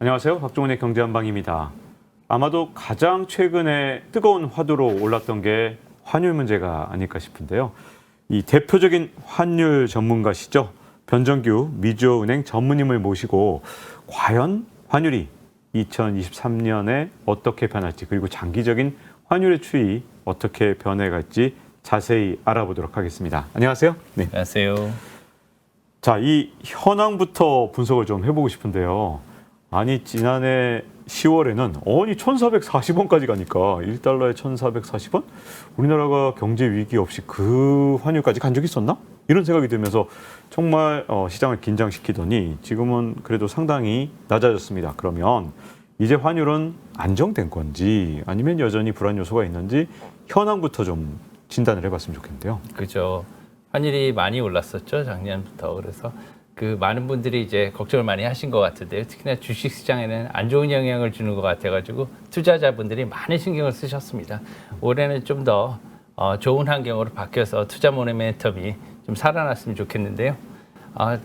안녕하세요. 박종원의 경제한방입니다. 아마도 가장 최근에 뜨거운 화두로 올랐던 게 환율 문제가 아닐까 싶은데요. 이 대표적인 환율 전문가시죠. 변정규 미주은행 전무님을 모시고 과연 환율이 2023년에 어떻게 변할지 그리고 장기적인 환율의 추이 어떻게 변해갈지 자세히 알아보도록 하겠습니다. 안녕하세요. 네. 안녕하세요. 자, 이 현황부터 분석을 좀 해보고 싶은데요. 아니, 지난해 10월에는 아니 1,440원까지 가니까 1달러에 1,440원? 우리나라가 경제 위기 없이 그 환율까지 간 적이 있었나? 이런 생각이 들면서 정말 어, 시장을 긴장시키더니 지금은 그래도 상당히 낮아졌습니다. 그러면 이제 환율은 안정된 건지 아니면 여전히 불안 요소가 있는지 현황부터 좀 진단을 해봤으면 좋겠는데요. 그죠. 환율이 많이 올랐었죠 작년부터. 그래서 그 많은 분들이 이제 걱정을 많이 하신 것 같은데요. 특히나 주식 시장에는 안 좋은 영향을 주는 것 같아가지고 투자자분들이 많은 신경을 쓰셨습니다. 올해는 좀더 어, 좋은 환경으로 바뀌어서 투자 모멘텀이 좀 살아났으면 좋겠는데요. 어,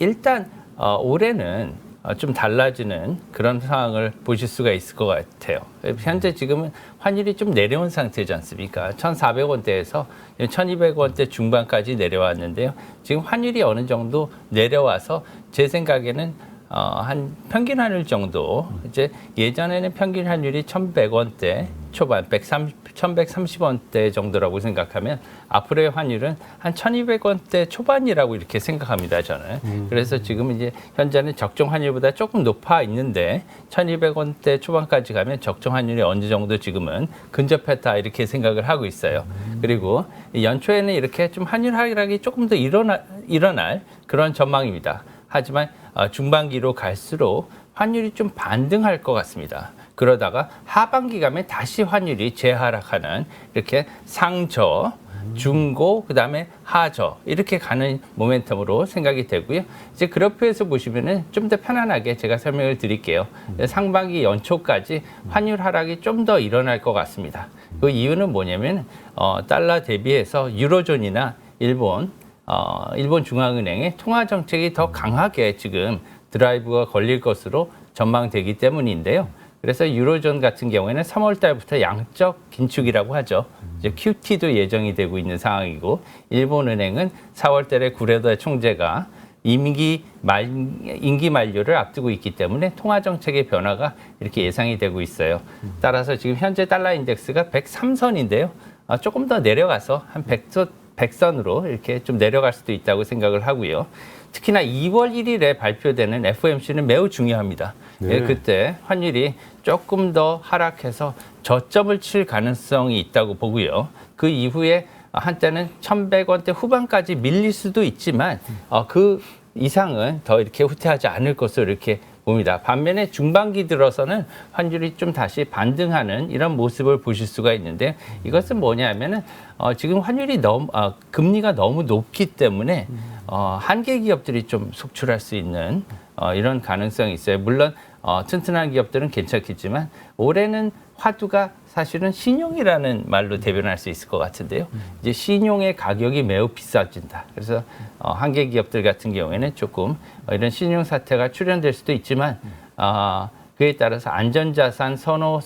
일단 어, 올해는 어, 좀 달라지는 그런 상황을 보실 수가 있을 것 같아요. 현재 지금은 환율이 좀 내려온 상태지 않습니까? 1,400원대에서 1,200원대 중반까지 내려왔는데요. 지금 환율이 어느 정도 내려와서 제 생각에는 어, 한 평균 환율 정도 이제 예전에는 평균 환율이 1,100원대 초반 130 1,130원대 정도라고 생각하면 앞으로의 환율은 한 1,200원대 초반이라고 이렇게 생각합니다. 저는. 그래서 지금 이제 현재는 적정 환율보다 조금 높아 있는데 1,200원대 초반까지 가면 적정 환율이 어느 정도 지금은 근접했다 이렇게 생각을 하고 있어요. 그리고 이 연초에는 이렇게 좀 환율 하락이 조금 더 일어나, 일어날 그런 전망입니다. 하지만 어, 중반기로 갈수록 환율이 좀 반등할 것 같습니다. 그러다가 하반기 가면 다시 환율이 재하락하는 이렇게 상저, 중고, 그다음에 하저 이렇게 가는 모멘텀으로 생각이 되고요. 이제 그래프에서 보시면은 좀 더 편안하게 제가 설명을 드릴게요. 상반기 연초까지 환율 하락이 좀 더 일어날 것 같습니다. 그 이유는 뭐냐면 어, 달러 대비해서 유로존이나 일본 어, 일본 중앙은행의 통화 정책이 더 강하게 지금 드라이브가 걸릴 것으로 전망되기 때문인데요. 그래서 유로존 같은 경우에는 3월 달부터 양적 긴축이라고 하죠. 이제 QT도 예정이 되고 있는 상황이고 일본은행은 4월 달에 구레다 총재가 임기 말 임기 만료를 앞두고 있기 때문에 통화 정책의 변화가 이렇게 예상이 되고 있어요. 따라서 지금 현재 달러 인덱스가 103선인데요. 아, 조금 더 내려가서 한 100선 100선으로 이렇게 좀 내려갈 수도 있다고 생각을 하고요. 특히나 2월 1일에 발표되는 FOMC는 매우 중요합니다. 네. 예, 그때 환율이 조금 더 하락해서 저점을 칠 가능성이 있다고 보고요. 그 이후에 한때는 1,100원대 후반까지 밀릴 수도 있지만 어, 그 이상은 더 이렇게 후퇴하지 않을 것으로 이렇게 봅니다. 반면에 중반기 들어서는 환율이 좀 다시 반등하는 이런 모습을 보실 수가 있는데 이것은 뭐냐면은 어, 지금 환율이 너무 어, 금리가 너무 높기 때문에 어, 한계 기업들이 좀 속출할 수 있는 어, 이런 가능성이 있어요. 물론 어, 튼튼한 기업들은 괜찮겠지만 올해는 화두가 사실은 신용이라는 말로 대변할 수 있을 것 같은데요. 이제 신용의 가격이 매우 비싸진다. 그래서 어, 한계 기업들 같은 경우에는 조금 어, 이런 신용 사태가 출현될 수도 있지만 어, 그에 따라서 안전자산 선호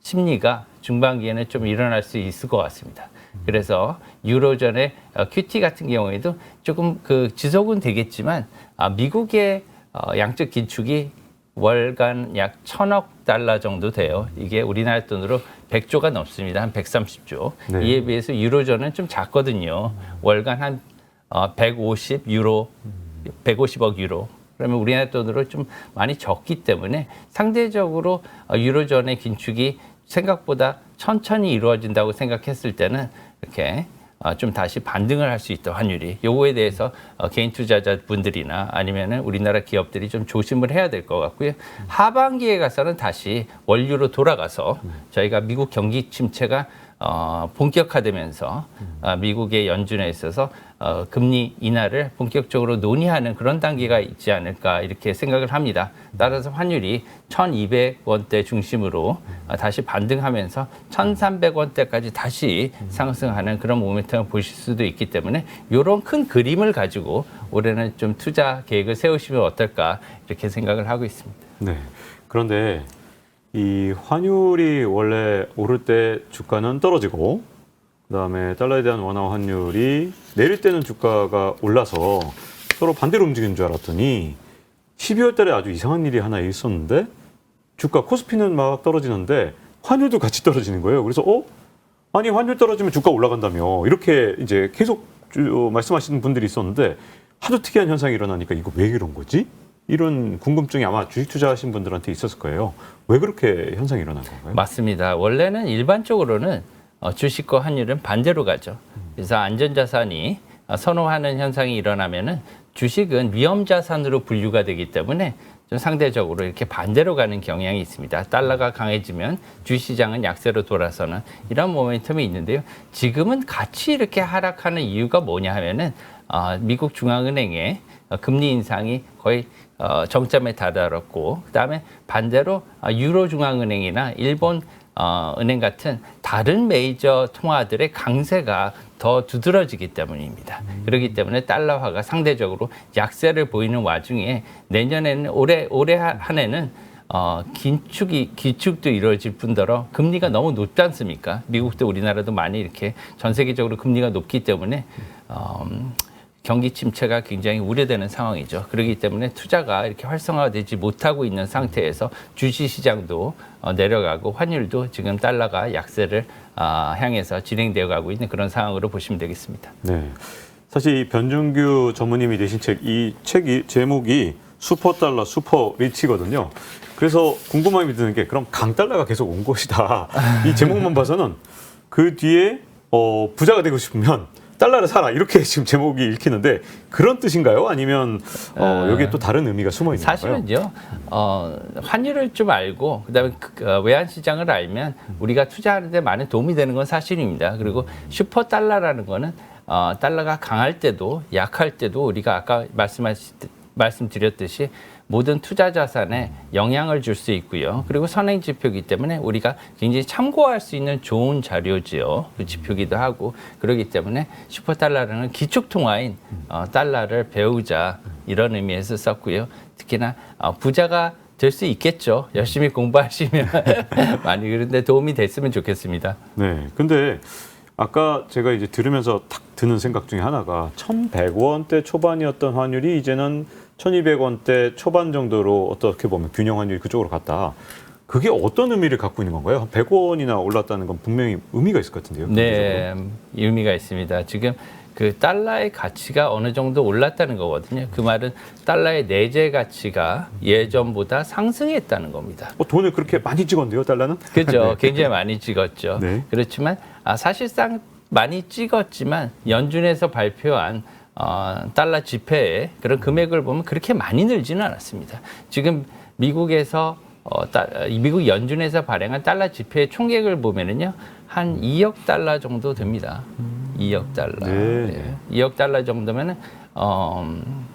심리가 중반기에는 좀 일어날 수 있을 것 같습니다. 그래서 유로존의 어, QT 같은 경우에도 조금 그 지속은 되겠지만 아, 미국의 어, 양적 긴축이 월간 약 천억 달러 정도 돼요. 이게 우리나라 돈으로 100조가 넘습니다. 한 130조. 네. 이에 비해서 유로존은 좀 작거든요. 월간 한 어, 150 유로, 150억 유로. 그러면 우리나라 돈으로 좀 많이 적기 때문에 상대적으로 어, 유로존의 긴축이 생각보다 천천히 이루어진다고 생각했을 때는 이렇게 어, 좀 다시 반등을 할 수 있다 환율이 요거에 대해서 어, 개인 투자자분들이나 아니면은 우리나라 기업들이 좀 조심을 해야 될 것 같고요. 하반기에 가서는 다시 원유로 돌아가서 저희가 미국 경기 침체가 어, 본격화되면서 어, 미국의 연준에 있어서 어, 금리 인하를 본격적으로 논의하는 그런 단계가 있지 않을까 이렇게 생각을 합니다. 따라서 환율이 1,200원대 중심으로 어, 다시 반등하면서 1,300원대까지 다시 상승하는 그런 모멘텀을 보실 수도 있기 때문에 이런 큰 그림을 가지고 올해는 좀 투자 계획을 세우시면 어떨까 이렇게 생각을 하고 있습니다. 네. 그런데 이 환율이 원래 오를 때 주가는 떨어지고 그다음에 달러에 대한 원화 환율이 내릴 때는 주가가 올라서 서로 반대로 움직이는 줄 알았더니 12월 달에 아주 이상한 일이 하나 있었는데 주가 코스피는 막 떨어지는데 환율도 같이 떨어지는 거예요. 그래서 어? 아니 환율 떨어지면 주가 올라간다며 이렇게 이제 계속 주- 말씀하시는 분들이 있었는데 하도 특이한 현상이 일어나니까 이거 왜 이런 거지? 이런 궁금증이 아마 주식 투자하신 분들한테 있었을 거예요. 왜 그렇게 현상이 일어난 건가요? 맞습니다. 원래는 일반적으로는 어, 주식과 환율은 반대로 가죠. 그래서 안전자산이 어, 선호하는 현상이 일어나면은 주식은 위험자산으로 분류가 되기 때문에 좀 상대적으로 이렇게 반대로 가는 경향이 있습니다. 달러가 강해지면 주시장은 약세로 돌아서는 이런 모멘텀이 있는데요. 지금은 같이 이렇게 하락하는 이유가 뭐냐 하면은 어, 미국 중앙은행의 어, 금리 인상이 거의 어, 정점에 다다랐고 그다음에 반대로 어, 유로 중앙은행이나 일본 어, 은행 같은 다른 메이저 통화들의 강세가 더 두드러지기 때문입니다. 그렇기 때문에 달러화가 상대적으로 약세를 보이는 와중에 내년에는 올해 올해 한- 한 해는 어, 긴축이 기축도 이루어질 뿐더러 금리가 너무 높지 않습니까? 미국도 우리나라도 많이 이렇게 전 세계적으로 금리가 높기 때문에 어, 음, 경기 침체가 굉장히 우려되는 상황이죠. 그렇기 때문에 투자가 이렇게 활성화되지 못하고 있는 상태에서 주식 시장도 어, 내려가고 환율도 지금 달러가 약세를 아, 향해서 진행되어 가고 있는 그런 상황으로 보시면 되겠습니다. 네. 사실 이 변준규 전무님이 내신 책, 이 책이 제목이 슈퍼 달러, 슈퍼 리치거든요. 그래서 궁금함이 드는 게 그럼 강달러가 계속 온 것이다. 이 제목만 봐서는 그 뒤에 어, 부자가 되고 싶으면 달러를 사라 이렇게 지금 제목이 읽히는데 그런 뜻인가요? 아니면 어, 여기에 또 다른 의미가 숨어 있는 건가요? 사실은요, 어, 환율을 좀 알고 그다음에 그, 어, 외환 시장을 알면 우리가 투자하는데 많은 도움이 되는 건 사실입니다. 그리고 슈퍼 달러라는 거는 어, 달러가 강할 때도 약할 때도 우리가 아까 말씀하시 말씀드렸듯이 모든 투자 자산에 영향을 줄 수 있고요. 그리고 선행 지표이기 때문에 우리가 굉장히 참고할 수 있는 좋은 자료지요. 그 지표기도 하고 그렇기 때문에 슈퍼 달러라는 기축 통화인 어, 달러를 배우자 이런 의미에서 썼고요. 특히나 어, 부자가 될 수 있겠죠. 열심히 공부하시면 많이 그런데 도움이 됐으면 좋겠습니다. 네. 근데 아까 제가 이제 들으면서 탁 드는 생각 중에 하나가 1,100원대 초반이었던 환율이 이제는 1,200원대 초반 정도로 어떻게 보면 균형 환율이 그쪽으로 갔다. 그게 어떤 의미를 갖고 있는 건가요? 한 100원이나 올랐다는 건 분명히 의미가 있을 것 같은데요. 네, 의미가 있습니다. 지금 그 달러의 가치가 어느 정도 올랐다는 거거든요. 그 말은 달러의 내재 가치가 예전보다 상승했다는 겁니다. 어, 돈을 그렇게 많이 찍었는데요, 달러는? 그죠? 굉장히 많이 찍었죠. 네. 그렇지만 아, 사실상 많이 찍었지만 연준에서 발표한 어, 달러 지폐의 그런 금액을 보면 그렇게 많이 늘지는 않았습니다. 지금 미국에서 어, 따, 이 미국 연준에서 발행한 달러 지폐의 총액을 보면은요 한 2억 달러 정도 됩니다. 2억 달러. 네. 2억 달러 정도면은 어, 음,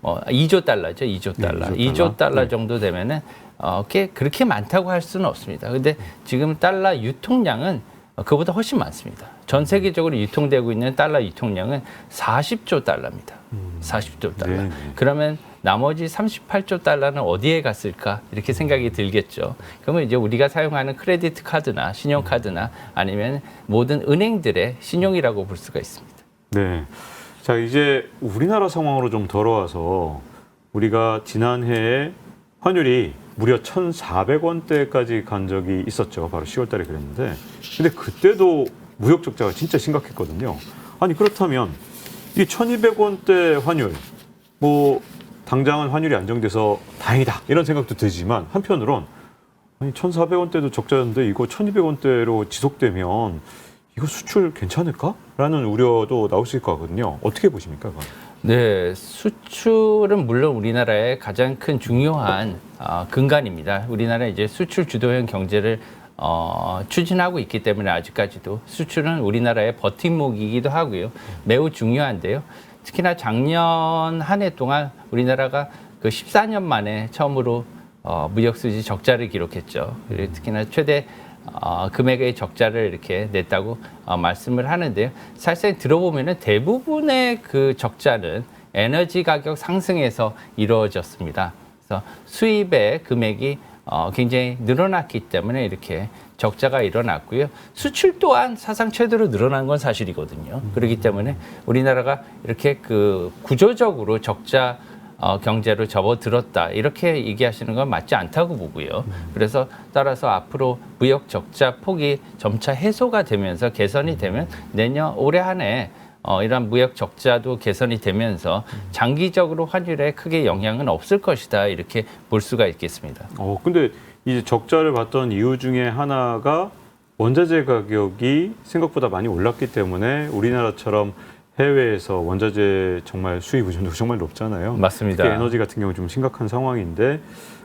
어, 2조 달러죠. 2조 네, 달러. 2조 2조 달러. 달러 네. 정도 되면은 어, 꽤 그렇게 많다고 할 수는 없습니다. 근데 지금 달러 유통량은 어, 그보다 훨씬 많습니다. 전 세계적으로 유통되고 있는 달러 유통량은 40조 달러입니다. 40조 달러. 네, 네. 그러면 나머지 38조 달러는 어디에 갔을까 이렇게 생각이 들겠죠. 그러면 이제 우리가 사용하는 크레디트 카드나 신용 카드나 아니면 모든 은행들의 신용이라고 볼 수가 있습니다. 네. 자, 이제 우리나라 상황으로 좀 돌아와서 우리가 지난해에 환율이 무려 1,400원대까지 간 적이 있었죠. 바로 10월 달에 그랬는데. 근데 그때도 무역 적자가 진짜 심각했거든요. 아니, 그렇다면 이 1,200원대 환율 뭐 당장은 환율이 안정돼서 다행이다. 이런 생각도 들지만 한편으론 아니 1,400원대도 적자였는데 이거 1,200원대로 지속되면 이거 수출 괜찮을까? 라는 우려도 나올 수 같거든요. 어떻게 보십니까? 그건? 네, 수출은 물론 우리나라의 가장 큰 중요한 어, 근간입니다. 우리나라 이제 수출 주도형 경제를 어, 추진하고 있기 때문에 아직까지도 수출은 우리나라의 버팀목이기도 하고요. 매우 중요한데요. 특히나 작년 한 해 동안 우리나라가 그 14년 만에 처음으로 어, 무역 수지 적자를 기록했죠. 그리고 특히나 최대 어, 금액의 적자를 이렇게 냈다고 어, 말씀을 하는데요. 사실 들어보면은 대부분의 그 적자는 에너지 가격 상승에서 이루어졌습니다. 그래서 수입의 금액이 어, 굉장히 늘어났기 때문에 이렇게 적자가 일어났고요. 수출 또한 사상 최대로 늘어난 건 사실이거든요. 그렇기 때문에 우리나라가 이렇게 그 구조적으로 적자 어, 경제로 접어들었다 이렇게 얘기하시는 건 맞지 않다고 보고요. 그래서 따라서 앞으로 무역 적자 폭이 점차 해소가 되면서 개선이 되면 내년 올해 한해 어, 이러한 무역 적자도 개선이 되면서 장기적으로 환율에 크게 영향은 없을 것이다 이렇게 볼 수가 있겠습니다. 어, 근데 이제 적자를 봤던 이유 중에 하나가 원자재 가격이 생각보다 많이 올랐기 때문에 우리나라처럼 해외에서 원자재 정말 수입 의존도가 정말 높잖아요. 맞습니다. 특히 에너지 같은 경우 좀 심각한 상황인데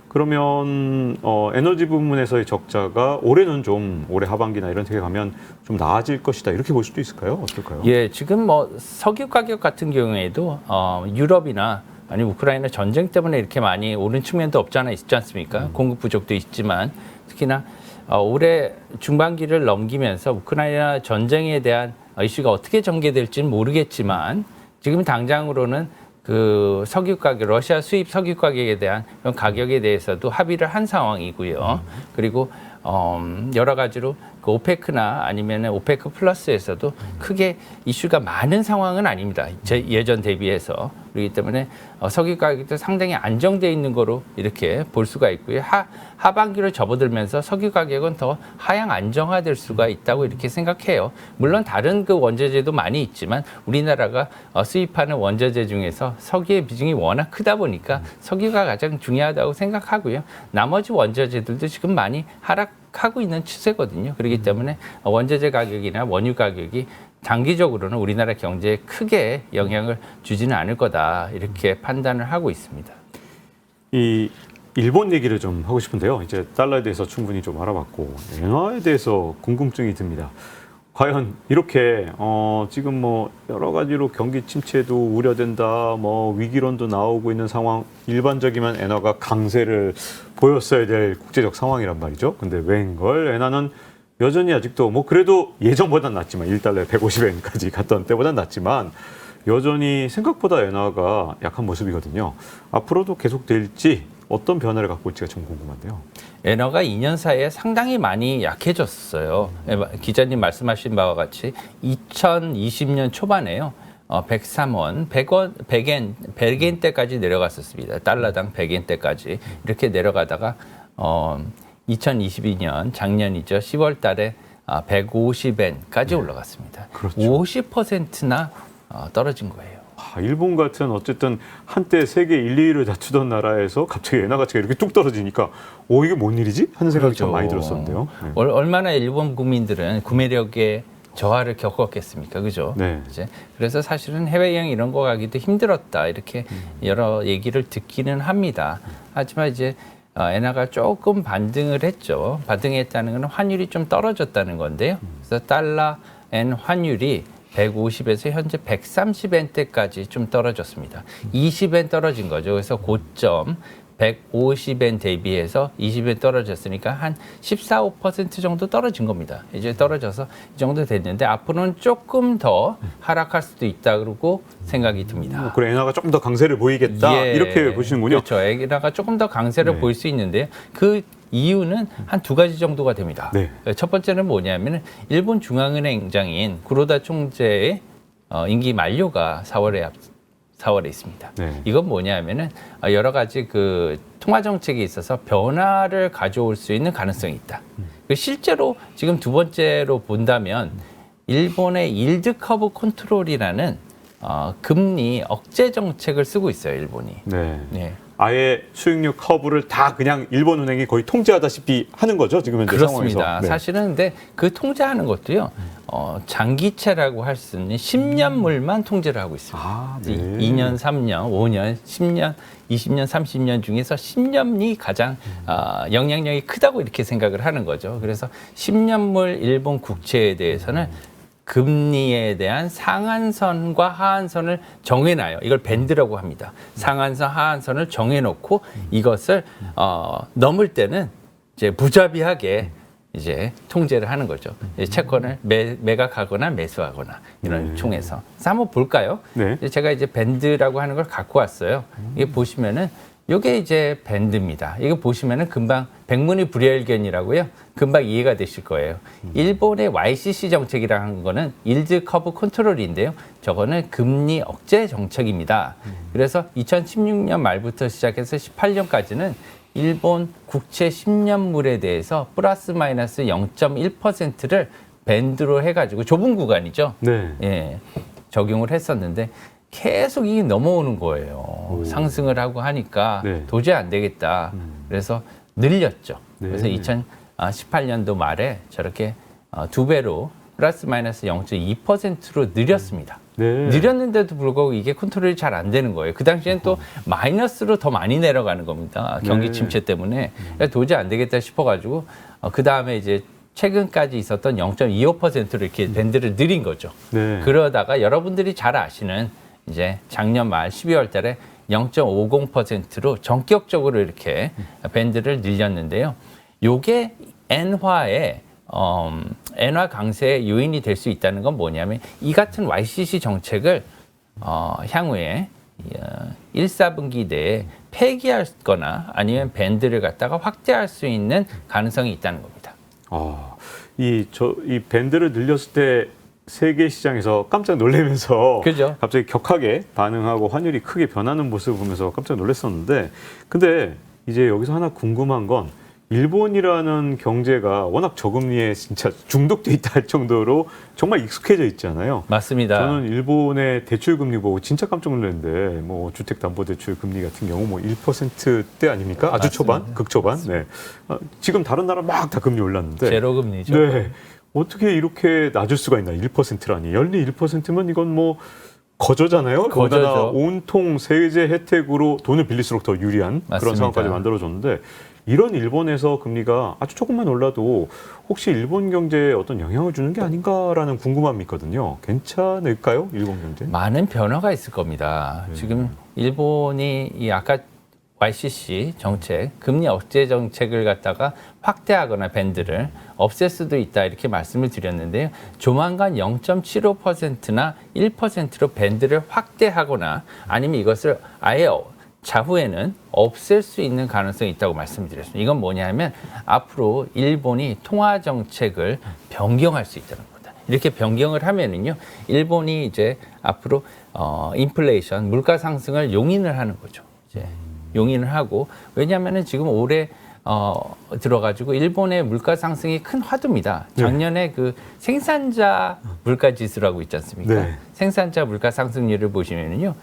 그러면 어, 에너지 부분에서의 적자가 올해는 좀 올해 하반기나 이런 데에 가면 좀 나아질 것이다 이렇게 볼 수도 있을까요? 어떨까요? 예, 지금 뭐 석유 가격 같은 경우에도 어, 유럽이나 아니 우크라이나 전쟁 때문에 이렇게 많이 오른 측면도 없지 않아 있지 않습니까? 공급 부족도 있지만 특히나 어, 올해 중반기를 넘기면서 우크라이나 전쟁에 대한 이슈가 어떻게 전개될지는 모르겠지만 지금 당장으로는 그 석유 가격, 러시아 수입 석유 가격에 대한 가격에 대해서도 합의를 한 상황이고요. 그리고 어, 여러 가지로 그 오페크나 아니면 오페크 플러스에서도 크게 이슈가 많은 상황은 아닙니다. 제 예전 대비해서 그렇기 때문에 어, 석유 가격도 상당히 안정돼 있는 거로 이렇게 볼 수가 있고요. 하, 하반기로 접어들면서 석유 가격은 더 하향 안정화될 수가 있다고 이렇게 생각해요. 물론 다른 그 원자재도 많이 있지만 우리나라가 어, 수입하는 원자재 중에서 석유의 비중이 워낙 크다 보니까 석유가 가장 중요하다고 생각하고요. 나머지 원자재들도 지금 많이 하락 하고 있는 추세거든요. 그렇기 때문에 어, 원자재 가격이나 원유 가격이 장기적으로는 우리나라 경제에 크게 영향을 주지는 않을 거다 이렇게 판단을 하고 있습니다. 이 일본 얘기를 좀 하고 싶은데요. 이제 달러에 대해서 충분히 좀 알아봤고 엔화에 대해서 궁금증이 듭니다. 과연 이렇게 어 지금 뭐 여러 가지로 경기 침체도 우려된다, 뭐 위기론도 나오고 있는 상황 일반적이면 엔화가 강세를 보였어야 될 국제적 상황이란 말이죠. 근데 웬걸 엔화는 여전히 아직도 뭐 그래도 예전보단 낫지만 1달러에 150엔까지 갔던 때보단 낫지만 여전히 생각보다 엔화가 약한 모습이거든요. 앞으로도 계속될지 어떤 변화를 갖고 올지가 좀 궁금한데요. 엔화가 2년 사이에 상당히 많이 약해졌어요. 예, 마- 기자님 말씀하신 바와 같이 2020년 초반에요. 어, 103원, 100원, 100엔, 100엔 때까지 내려갔었습니다. 달러당 100엔 때까지 이렇게 내려가다가 어, 2022년 작년이죠. 10월 달에 아, 150엔까지 올라갔습니다. 그렇죠. 50%나 어, 떨어진 거예요. 아, 일본 같은 어쨌든 한때 세계 1, 2위를 다투던 나라에서 갑자기 엔화 가치가 이렇게 뚝 떨어지니까 오 이게 뭔 일이지? 하는 생각이 참 그렇죠. 많이 들었었는데요. 네. 얼- 얼마나 일본 국민들은 구매력에 저하를 겪었겠습니까, 그죠? 네. 이제 그래서 사실은 해외여행 이런 거 가기도 힘들었다 이렇게 여러 얘기를 듣기는 합니다. 하지만 이제 어, 엔화가 조금 반등을 했죠. 반등했다는 건 환율이 좀 떨어졌다는 건데요. 그래서 달러 엔 환율이 150에서 현재 130엔대까지 좀 떨어졌습니다. 20엔 떨어진 거죠. 그래서 고점 150엔 대비해서 20엔 떨어졌으니까 한 14, 5% 정도 떨어진 겁니다. 이제 떨어져서 이 정도 됐는데 앞으로는 조금 더 하락할 수도 있다 그러고 생각이 듭니다. 뭐 그래 엔화가 조금 더 강세를 보이겠다 예. 이렇게 보시는군요. 그렇죠. 에기다가 조금 더 강세를 네. 보일 수 있는데 그 이유는 한 두 가지 정도가 됩니다. 네. 첫 번째는 뭐냐면 일본 중앙은행장인 구로다 총재의 어, 임기 만료가 4월에 앞 4월에 있습니다. 네. 이건 뭐냐면은 어, 여러 가지 그 통화 정책에 있어서 변화를 가져올 수 있는 가능성이 있다. 그 실제로 지금 두 번째로 본다면 일본의 일드 커브 컨트롤이라는 어, 금리 억제 정책을 쓰고 있어요, 일본이. 네. 네. 아예 수익률 커브를 다 그냥 일본 은행이 거의 통제하다시피 하는 거죠 지금 현재 그렇습니다. 상황에서. 네. 사실은 근데 그 통제하는 것도요, 어, 장기채라고 할 수 있는 10년물만 통제를 하고 있습니다. 아, 네. 2년, 3년, 5년, 10년, 20년, 30년 중에서 10년이 가장 어, 영향력이 크다고 이렇게 생각을 하는 거죠. 그래서 10년물 일본 국채에 대해서는 금리에 대한 상한선과 하한선을 정해놔요. 이걸 밴드라고 합니다. 상한선, 하한선을 정해놓고 이것을 어, 넘을 때는 이제 무자비하게 이제 통제를 하는 거죠. 이제 채권을 매, 매각하거나 매수하거나 이런 네. 총에서. 그래서 한번 볼까요? 네. 제가 이제 밴드라고 하는 걸 갖고 왔어요. 이게 보시면은 요게 이제 밴드입니다. 이거 보시면은 금방 백문이 불여일견이라고요. 금방 이해가 되실 거예요. 일본의 YCC 정책이라는 거는 일드 커브 컨트롤인데요. 저거는 금리 억제 정책입니다. 그래서 2016년 말부터 시작해서 18년까지는 일본 국채 10년물에 대해서 플러스 마이너스 0.1%를 밴드로 해가지고 좁은 구간이죠. 네. 예, 적용을 했었는데 계속 이게 넘어오는 거예요. 상승을 하고 하니까 네. 도저히 안 되겠다. 그래서 늘렸죠. 네. 그래서 2018년도 말에 저렇게 어, 두 배로 플러스 마이너스 0.2%로 늘렸습니다. 네. 느렸는데도 불구하고 이게 컨트롤이 잘 안 되는 거예요. 그 당시엔 또 마이너스로 더 많이 내려가는 겁니다. 경기 네. 침체 때문에 그래서 도저히 안 되겠다 싶어가지고 어, 그 다음에 이제 최근까지 있었던 0.25%로 이렇게 밴드를 늘린 거죠. 네. 그러다가 여러분들이 잘 아시는 이제 작년 말 12월 달에 0.50%로 전격적으로 이렇게 밴드를 늘렸는데요. 요게 엔화의 음, 엔화 강세의 요인이 될 수 있다는 건 뭐냐면 이 같은 YCC 정책을 어, 향후에 어, 1, 4분기 내에 폐기하거나 아니면 밴드를 갖다가 확대할 수 있는 가능성이 있다는 겁니다. 아, 이저이 밴드를 늘렸을 때 세계 시장에서 깜짝 놀라면서 그죠. 갑자기 격하게 반응하고 환율이 크게 변하는 모습을 보면서 깜짝 놀랐었는데 근데 이제 여기서 하나 궁금한 건 일본이라는 경제가 워낙 저금리에 진짜 중독돼 있다 할 정도로 정말 익숙해져 있잖아요. 맞습니다. 저는 일본의 대출 금리 보고 진짜 깜짝 놀랐는데 뭐 주택 담보 대출 금리 같은 경우 뭐 1%대 아닙니까? 아주 초반, 극초반. 네. 아, 지금 다른 나라 막 다 금리 올랐는데 제로 금리죠. 네. 어떻게 이렇게 낮을 수가 있나? 1%라니. 연리 1%면 이건 뭐 거저잖아요. 거기다가 온통 세제 혜택으로 돈을 빌릴수록 더 유리한 그런 맞습니다. 상황까지 만들어줬는데 이런 일본에서 금리가 아주 조금만 올라도 혹시 일본 경제에 어떤 영향을 주는 게 아닌가라는 궁금함이 있거든요. 괜찮을까요? 일본 경제? 많은 변화가 있을 겁니다. 네. 지금 일본이 이 아까 YCC 정책, 금리 억제 정책을 갖다가 확대하거나 밴드를 없앨 수도 있다 이렇게 말씀을 드렸는데요. 조만간 0.75%나 1%로 밴드를 확대하거나 아니면 이것을 아예 어- 차후에는 없앨 수 있는 가능성이 있다고 말씀드렸습니다. 이건 뭐냐면 앞으로 일본이 통화 정책을 변경할 수 있다는 겁니다. 이렇게 변경을 하면은요, 일본이 이제 앞으로 어, 인플레이션 물가 상승을 용인을 하는 거죠. 이제 용인을 하고 왜냐하면은 지금 올해 어, 들어가지고 일본의 물가 상승이 큰 화두입니다. 네. 작년에 그 생산자 물가 지수라고 있지 않습니까? 네. 생산자 물가 상승률을 보시면은요,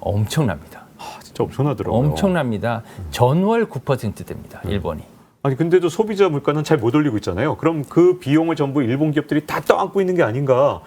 엄청납니다. 아, 진짜 엄청나더라고요. 엄청납니다. 전월 9% 됩니다. 일본이. 아니 근데도 소비자 물가는 잘 못 올리고 있잖아요. 그럼 그 비용을 전부 일본 기업들이 다 떠안고 있는 게 아닌가?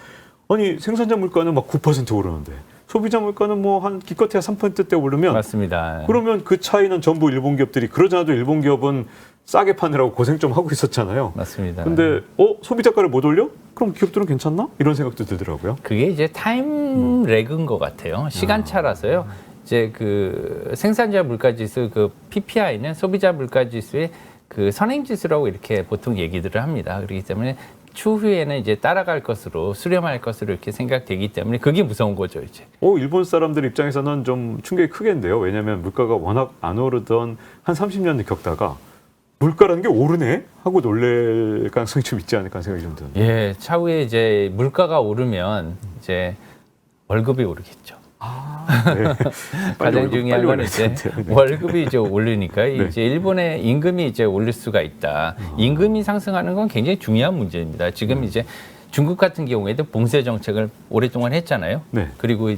아니 생산자 물가는 막 9% 오르는데 소비자 물가는 뭐 한 기껏해야 3%대 오르면 맞습니다. 그러면 그 차이는 전부 일본 기업들이 그러잖아도 일본 기업은 싸게 파느라고 고생 좀 하고 있었잖아요. 맞습니다. 근데 어 소비자가를 못 올려? 그럼 기업들은 괜찮나? 이런 생각도 들더라고요. 그게 이제 타임 렉인 것 같아요. 시간차라서요. 이제 그 생산자 물가지수 그 PPI는 소비자 물가지수의 그 선행지수라고 이렇게 보통 얘기들을 합니다. 그렇기 때문에 추후에는 이제 따라갈 것으로 수렴할 것으로 이렇게 생각되기 때문에 그게 무서운 거죠 이제. 어 일본 사람들 입장에서는 좀 충격이 크겠는데요. 왜냐하면 물가가 워낙 안 오르던 한 30년 겪다가 물가라는 게 오르네 하고 놀랄 가능성이 좀 있지 않을까 생각이 좀 드는데. 예, 차후에 이제 물가가 오르면 이제 월급이 오르겠죠. 네. 빨리 가장 중요한 건 이제. 네. 월급이 이제 오르니까 네. 이제 일본의 임금이 이제 오를 수가 있다. 임금이 상승하는 건 굉장히 중요한 문제입니다. 지금 음. 이제 중국 같은 경우에도 봉쇄 정책을 오랫동안 했잖아요. 네. 그리고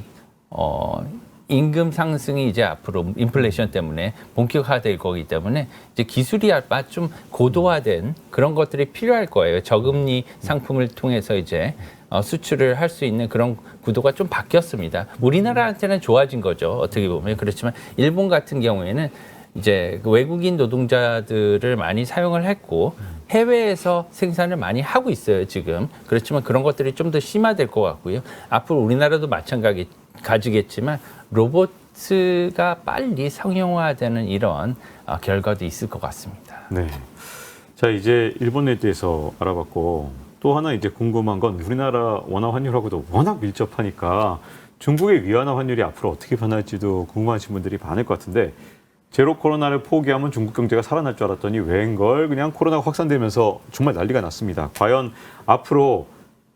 어 임금 상승이 이제 앞으로 인플레이션 때문에 본격화될 거기 때문에 이제 기술이 아마 좀 고도화된 그런 것들이 필요할 거예요. 저금리 상품을 통해서 이제 어, 수출을 할 수 있는 그런 구도가 좀 바뀌었습니다. 우리나라한테는 좋아진 거죠. 어떻게 보면 그렇지만 일본 같은 경우에는 이제 그 외국인 노동자들을 많이 사용을 했고 해외에서 생산을 많이 하고 있어요 지금 그렇지만 그런 것들이 좀 더 심화될 것 같고요 앞으로 우리나라도 마찬가지 가지겠지만 로봇가 빨리 상용화되는 이런 어, 결과도 있을 것 같습니다. 네. 자 이제 일본에 대해서 알아봤고 또 하나 이제 궁금한 건 우리나라 원화 환율하고도 워낙 밀접하니까 중국의 위안화 환율이 앞으로 어떻게 변할지도 궁금하신 분들이 많을 것 같은데 제로 코로나를 포기하면 중국 경제가 살아날 줄 알았더니 웬걸 그냥 코로나가 확산되면서 정말 난리가 났습니다. 과연 앞으로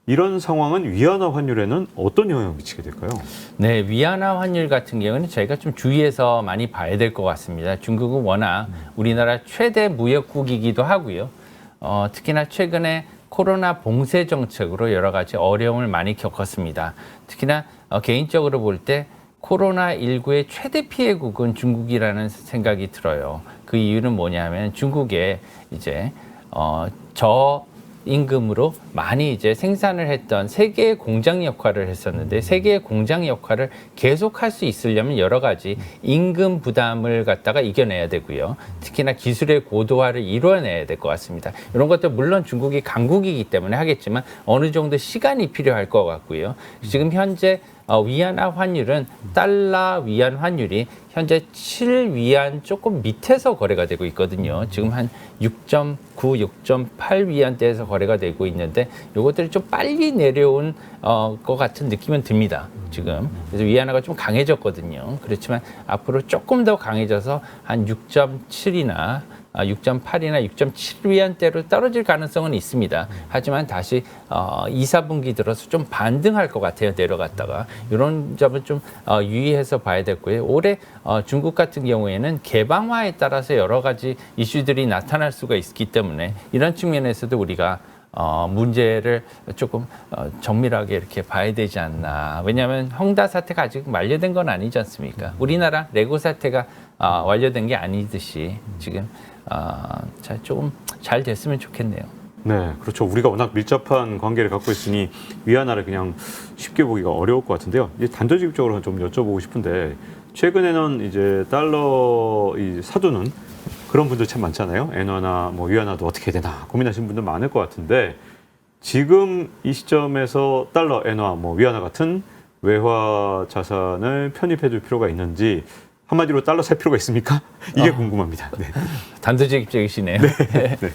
이런 상황은 위안화 환율에는 어떤 영향을 미치게 될까요? 네, 위안화 환율 같은 경우는 저희가 좀 주의해서 많이 봐야 될 것 같습니다. 중국은 워낙 우리나라 최대 무역국이기도 하고요. 어, 특히나 최근에 코로나 봉쇄 정책으로 여러 가지 어려움을 많이 겪었습니다. 특히나 어, 개인적으로 볼 때 코로나 19의 최대 피해국은 중국이라는 생각이 들어요. 그 이유는 뭐냐면 중국에 이제 어, 저 임금으로 많이 이제 생산을 했던 세계의 공장 역할을 했었는데 세계의 공장 역할을 계속 할 수 있으려면 여러 가지 임금 부담을 갖다가 이겨내야 되고요. 특히나 기술의 고도화를 이루어내야 될 것 같습니다. 이런 것도 물론 중국이 강국이기 때문에 하겠지만 어느 정도 시간이 필요할 것 같고요. 지금 현재 어, 위안화 환율은 달러 위안 환율이 현재 7위안 조금 밑에서 거래가 되고 있거든요. 지금 한 6.9, 6.8 위안대에서 거래가 되고 있는데 이것들이 좀 빨리 내려온 어, 것 같은 느낌은 듭니다. 지금 그래서 위안화가 좀 강해졌거든요. 그렇지만 앞으로 조금 더 강해져서 한 6.7이나 아, 6.8이나 6.7위안대로 떨어질 가능성은 있습니다. 하지만 다시 어, 2, 4분기 들어서 좀 반등할 것 같아요. 내려갔다가 이런 점은 좀 어, 유의해서 봐야 되고요. 올해 어, 중국 같은 경우에는 개방화에 따라서 여러 가지 이슈들이 나타날 수가 있기 때문에 이런 측면에서도 우리가 어, 문제를 조금 어, 정밀하게 이렇게 봐야 되지 않나. 왜냐하면 헝다 사태가 아직 만료된 건 아니지 않습니까? 우리나라 레고 사태가 어, 완료된 게 아니듯이 지금 어, 자, 조금 잘 됐으면 좋겠네요. 네, 그렇죠. 우리가 워낙 밀접한 관계를 갖고 있으니 위안화를 그냥 쉽게 보기가 어려울 것 같은데요. 이제 단도직입적으로 좀 여쭤보고 싶은데 최근에는 이제 달러 이 사두는 그런 분들 참 많잖아요. 엔화나 뭐 위안화도 어떻게 해야 되나 고민하시는 분들 많을 것 같은데 지금 이 시점에서 달러, 엔화, 뭐 위안화 같은 외화 자산을 편입해 줄 필요가 있는지 한마디로 달러 살 필요가 있습니까? 이게 궁금합니다. 네. 단도직입적이시네요.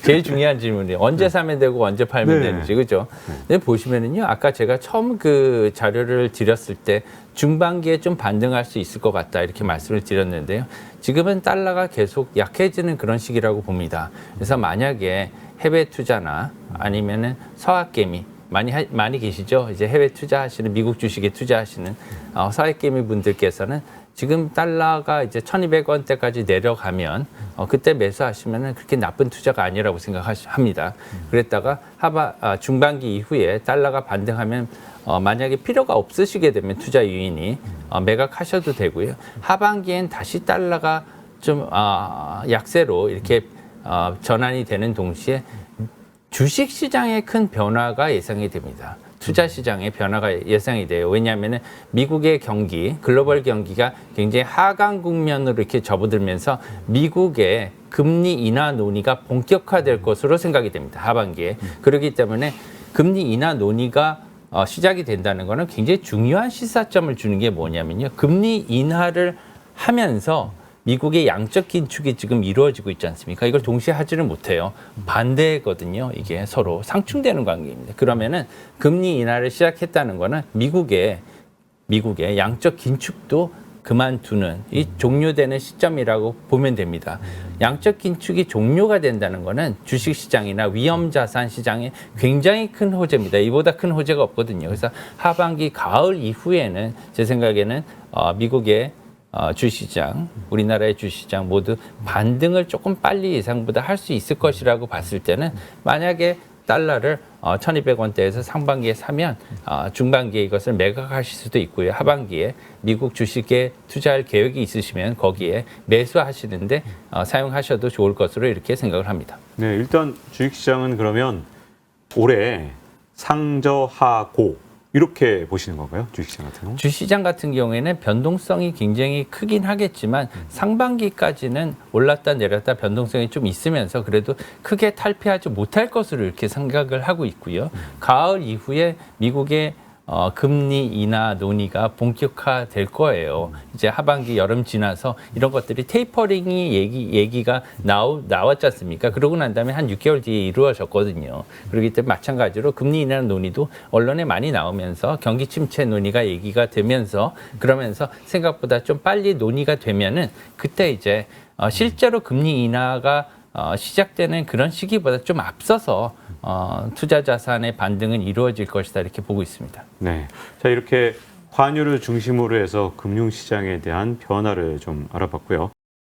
제일 중요한 질문이에요. 언제 사면 되고 언제 팔면 네. 되는지 그죠? 근데 보시면은요, 아까 제가 처음 그 자료를 드렸을 때 중반기에 좀 반등할 수 있을 것 같다 이렇게 말씀을 드렸는데요. 지금은 달러가 계속 약해지는 그런 시기라고 봅니다. 그래서 만약에 해외 투자나 아니면은 서학개미 많이 하- 많이 계시죠? 이제 해외 투자하시는 미국 주식에 투자하시는 어, 서학개미 분들께서는 지금 달러가 이제 1,200원대까지 내려가면 어, 그때 매수하시면은 그렇게 나쁜 투자가 아니라고 생각합니다. 그랬다가 하바 아, 중반기 이후에 달러가 반등하면 어, 만약에 필요가 없으시게 되면 투자 유인이 어, 매각하셔도 되고요. 하반기엔 다시 달러가 좀 아, 약세로 이렇게 어, 전환이 되는 동시에 주식 시장에 큰 변화가 예상이 됩니다. 투자 시장의 변화가 예상이 돼요. 왜냐하면 미국의 경기, 글로벌 경기가 굉장히 하강 국면으로 이렇게 접어들면서 미국의 금리 인하 논의가 본격화될 것으로 생각이 됩니다. 하반기에. 그렇기 때문에 금리 인하 논의가 어, 시작이 된다는 것은 굉장히 중요한 시사점을 주는 게 뭐냐면요. 금리 인하를 하면서 미국의 양적 긴축이 지금 이루어지고 있지 않습니까? 이걸 동시에 하지를 못해요. 반대거든요. 이게 서로 상충되는 관계입니다. 그러면은 금리 인하를 시작했다는 거는 미국의 미국의 양적 긴축도 그만두는 이 종료되는 시점이라고 보면 됩니다. 양적 긴축이 종료가 된다는 것은 주식 시장이나 위험 자산 시장에 굉장히 큰 호재입니다. 이보다 큰 호재가 없거든요. 그래서 하반기 가을 이후에는 제 생각에는 어, 미국의 어, 주시장, 우리나라의 주시장 모두 반등을 조금 빨리 예상보다 할 수 있을 것이라고 봤을 때는 만약에 달러를 어, 1200원대에서 상반기에 사면 어, 중반기에 이것을 매각하실 수도 있고요. 하반기에 미국 주식에 투자할 계획이 있으시면 거기에 매수하시는데 어, 사용하셔도 좋을 것으로 이렇게 생각을 합니다. 네, 일단 주식시장은 그러면 올해 상저하고 이렇게 보시는 건가요? 주식시장 같은 경우? 주시장 같은 경우에는 변동성이 굉장히 크긴 하겠지만 상반기까지는 올랐다 내렸다 변동성이 좀 있으면서 그래도 크게 탈피하지 못할 것으로 이렇게 생각을 하고 있고요. 가을 이후에 미국의 어, 금리 인하 논의가 본격화될 거예요. 이제 하반기 여름 지나서 이런 것들이 테이퍼링이 얘기 얘기가 나오, 나왔지 않습니까? 그러고 난 다음에 한 6개월 뒤에 이루어졌거든요. 그렇기 때문에 마찬가지로 금리 인하 논의도 언론에 많이 나오면서 경기 침체 논의가 얘기가 되면서 그러면서 생각보다 좀 빨리 논의가 되면은 그때 이제 어, 실제로 금리 인하가 어, 시작되는 그런 시기보다 좀 앞서서 어, 투자 자산의 반등은 이루어질 것이다 이렇게 보고 있습니다. 네. 자, 이렇게 환율을 중심으로 해서 금융시장에 대한 변화를 좀 알아봤고요.